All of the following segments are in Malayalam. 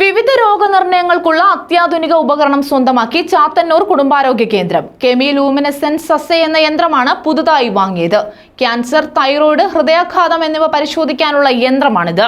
വിവിധ രോഗനിർണയങ്ങൾക്കുള്ള അത്യാധുനിക ഉപകരണം സ്വന്തമാക്കി ചാത്തന്നൂർ കുടുംബാരോഗ്യ കേന്ദ്രം. കെമി ലൂമിനസെൻസ് സസ എന്ന യന്ത്രമാണ് പുതുതായി വാങ്ങിയത്. ക്യാൻസർ തൈറോയ്ഡ് ഹൃദയാഘാതം എന്നിവ പരിശോധിക്കാനുള്ള യന്ത്രമാണിത്.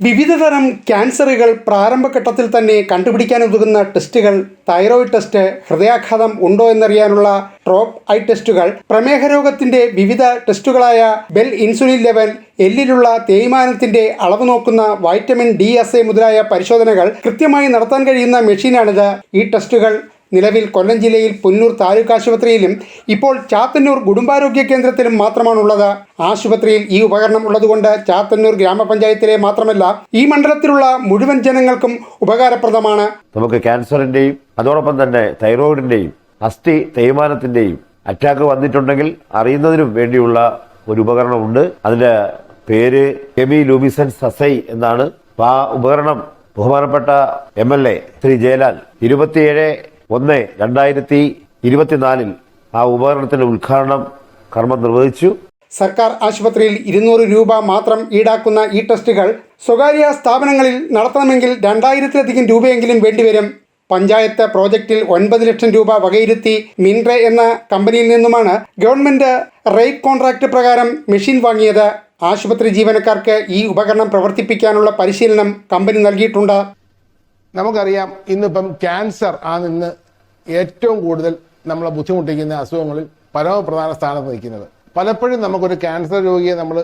വിവിധതരം ക്യാൻസറുകൾ പ്രാരംഭഘട്ടത്തിൽ തന്നെ കണ്ടുപിടിക്കാൻ ഉതകുന്ന ടെസ്റ്റുകൾ തൈറോയിഡ് ടെസ്റ്റ് ഹൃദയാഘാതം ഉണ്ടോ എന്നറിയാനുള്ള ട്രോപ്പ് ഐ ടെസ്റ്റുകൾ പ്രമേഹ രോഗത്തിന്റെ വിവിധ ടെസ്റ്റുകളായ ബെൽ ഇൻസുലിൻ ലെവൽ എല്ലിലുള്ള തേയ്മാനത്തിന്റെ അളവ് നോക്കുന്ന വൈറ്റമിൻ ഡി എസ് മുതലായ പരിശോധനകൾ കൃത്യമായി നടത്താൻ കഴിയുന്ന മെഷീനാണിത്. ഈ ടെസ്റ്റുകൾ നിലവിൽ കൊല്ലം ജില്ലയിൽ പുന്നൂർ താലൂക്ക് ആശുപത്രിയിലും ഇപ്പോൾ ചാത്തന്നൂർ കുടുംബാരോഗ്യ കേന്ദ്രത്തിലും മാത്രമാണുള്ളത്. ആശുപത്രിയിൽ ഈ ഉപകരണം ഉള്ളതുകൊണ്ട് ചാത്തന്നൂർ ഗ്രാമപഞ്ചായത്തിലെ മാത്രമല്ല ഈ മണ്ഡലത്തിലുള്ള മുഴുവൻ ജനങ്ങൾക്കും ഉപകാരപ്രദമാണ്. നമുക്ക് ക്യാൻസറിന്റെയും അതോടൊപ്പം തന്നെ തൈറോയിഡിന്റെയും അസ്ഥി തേയ്മാനത്തിന്റെയും അറ്റാക്ക് വന്നിട്ടുണ്ടെങ്കിൽ അറിയുന്നതിനും വേണ്ടിയുള്ള ഒരു ഉപകരണമുണ്ട്. അതിന്റെ പേര് കെമി ലൂമിസൻസ് സസൈ എന്നാണ്. ആ ഉപകരണം ബഹുമാനപ്പെട്ട M L A Shri Jayalal ഇരുപത്തിയേഴ് ഒന്ന് രണ്ടായിരത്തി ഇരുപത്തിനാലിൽ ആ ഉപകരണത്തിന്റെ ഉദ്ഘാടനം കർമ്മം നിർവഹിച്ചു. സർക്കാർ ആശുപത്രിയിൽ ഇരുന്നൂറ് രൂപ മാത്രം ഈടാക്കുന്ന ഈ ടെസ്റ്റുകൾ സ്വകാര്യ സ്ഥാപനങ്ങളിൽ നടത്തണമെങ്കിൽ രണ്ടായിരത്തിലധികം രൂപയെങ്കിലും വേണ്ടിവരും. പഞ്ചായത്ത് പ്രോജക്റ്റിൽ ഒൻപത് ലക്ഷം രൂപ വകയിരുത്തി മിൻട്രെ എന്ന കമ്പനിയിൽ നിന്നുമാണ് ഗവൺമെന്റ് റേറ്റ് കോൺട്രാക്ട് പ്രകാരം മെഷീൻ വാങ്ങിയത്. ആശുപത്രി ജീവനക്കാർക്ക് ഈ ഉപകരണം പ്രവർത്തിപ്പിക്കാനുള്ള പരിശീലനം കമ്പനി നൽകിയിട്ടുണ്ട്. നമുക്കറിയാം ഇന്നിപ്പം ക്യാൻസർ ആണ് ഇന്ന് ഏറ്റവും കൂടുതൽ നമ്മളെ ബുദ്ധിമുട്ടിക്കുന്ന അസുഖങ്ങളിൽ പരമപ്രധാന സ്ഥാനത്ത് നിൽക്കുന്നത്. പലപ്പോഴും നമുക്കൊരു ക്യാൻസർ രോഗിയെ നമ്മൾ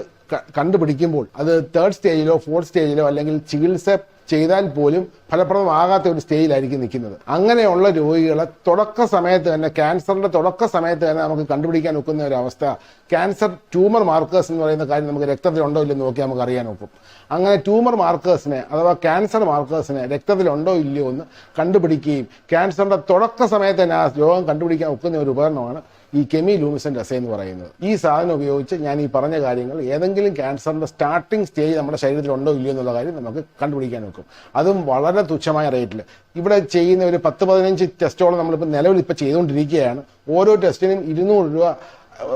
കണ്ടുപിടിക്കുമ്പോൾ അത് തേർഡ് സ്റ്റേജിലോ ഫോർത്ത് സ്റ്റേജിലോ അല്ലെങ്കിൽ ചികിത്സ ചെയ്താൽ പോലും ഫലപ്രദമാകാത്ത ഒരു സ്റ്റേജിലായിരിക്കും നിൽക്കുന്നത്. അങ്ങനെയുള്ള രോഗികളെ തുടക്ക സമയത്ത് തന്നെ ക്യാൻസറിന്റെ തുടക്ക സമയത്ത് തന്നെ നമുക്ക് കണ്ടുപിടിക്കാൻ ഒക്കുന്ന ഒരു അവസ്ഥ. ക്യാൻസർ ട്യൂമർ മാർക്കേഴ്സ് എന്ന് പറയുന്ന കാര്യം നമുക്ക് രക്തത്തിലുണ്ടോ ഇല്ലെന്ന് നോക്കി നമുക്ക് അറിയാൻ ഒക്കും. അങ്ങനെ ട്യൂമർ മാർക്കേഴ്സിനെ അഥവാ ക്യാൻസർ മാർക്കേഴ്സിനെ രക്തത്തിലുണ്ടോ ഇല്ലയോ എന്ന് കണ്ടുപിടിക്കുകയും ക്യാൻസറിന്റെ തുടക്ക സമയത്ത് തന്നെ ആ രോഗം കണ്ടുപിടിക്കാൻ ഒക്കുന്ന ഒരു ഉപകരണമാണ് ഈ കെമി ലൂമിസെന്റ് അസേ എന്ന് പറയുന്നത്. ഈ സാധനം ഉപയോഗിച്ച് ഞാൻ ഈ പറഞ്ഞ കാര്യങ്ങൾ ഏതെങ്കിലും ക്യാൻസറിന്റെ സ്റ്റാർട്ടിംഗ് സ്റ്റേജ് നമ്മുടെ ശരീരത്തിൽ ഉണ്ടോ ഇല്ലയോ എന്നുള്ള കാര്യം നമുക്ക് കണ്ടുപിടിക്കാൻ നോക്കും. അതും വളരെ തുച്ഛമായ റേറ്റിൽ ഇവിടെ ചെയ്യുന്ന ഒരു പത്ത് പതിനഞ്ച് ടെസ്റ്റോളം നമ്മളിപ്പോൾ നിലവിൽ ഇപ്പോൾ ചെയ്തുകൊണ്ടിരിക്കുകയാണ്. ഓരോ ടെസ്റ്റിനും ഇരുന്നൂറ് രൂപ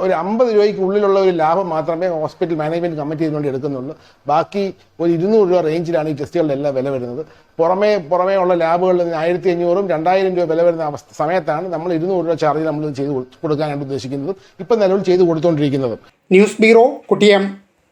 ഒരു അമ്പത് രൂപയ്ക്ക് ഉള്ളിലുള്ള ഒരു ലാഭം മാത്രമേ ഹോസ്പിറ്റൽ മാനേജ്മെന്റ് കമ്മിറ്റി ഇതിനുവേണ്ടി എടുക്കുന്നുള്ളൂ. ബാക്കി ഒരു ഇരുന്നൂറ് രൂപ റേഞ്ചിലാണ് ഈ ടെസ്റ്റുകളുടെ എല്ലാം വില വരുന്നത്. പുറമേ പുറമേ ഉള്ള ലാബുകളിൽ നിന്ന് ആയിരത്തി അഞ്ഞൂറും രണ്ടായിരം രൂപ വില വരുന്ന അവസ്ഥ സമയത്താണ് നമ്മൾ ഇരുന്നൂറ് രൂപ ചാർജ് നമ്മൾ ചെയ്ത് കൊടുക്കാനായിട്ട് ഉദ്ദേശിക്കുന്നത്. ഇപ്പം നിലവിൽ ചെയ്ത് കൊടുത്തുകൊണ്ടിരിക്കുന്നത് ന്യൂസ് ബ്യൂറോ കുട്ടിയം.